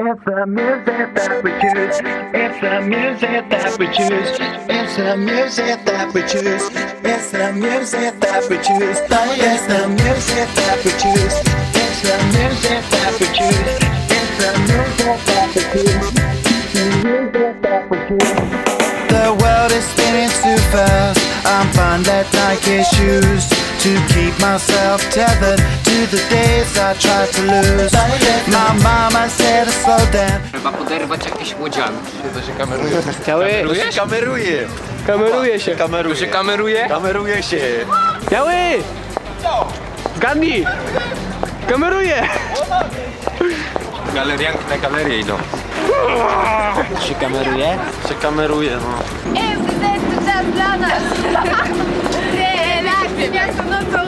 It's the music that we choose. It's the music that we choose. It's the music that we choose. It's the music that we choose. It's the music that we choose. It's the music that we choose. It's the music that we choose. The world is spinning too fast. I'm fine that Nike shoes to keep myself tethered to the days I tried to lose. My mama said to slow down. Trzeba poderwać jakieś łodzianki. To się kameruje. Biały, kameruje. kameruje się. Kameruje. To się kameruje? Kameruje się. Biały! Zgadnij! Kameruje! Galerianki na galerię idą. Się kameruje? Się kameruje, no. To czas dla nas! Dia 都走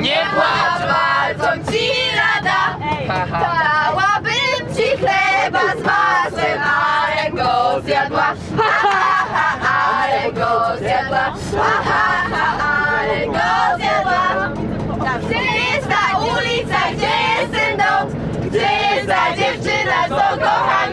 Nie płacz, bardzo ci rada, dałabym ci chleba z masłem, ale go zjadła, ha, ha, ha, ale go zjadła, ha, ha, ha, ale go zjadła. Gdzie jest ta ulica, gdzie jest ten dom, gdzie jest ta dziewczyna, co kochana?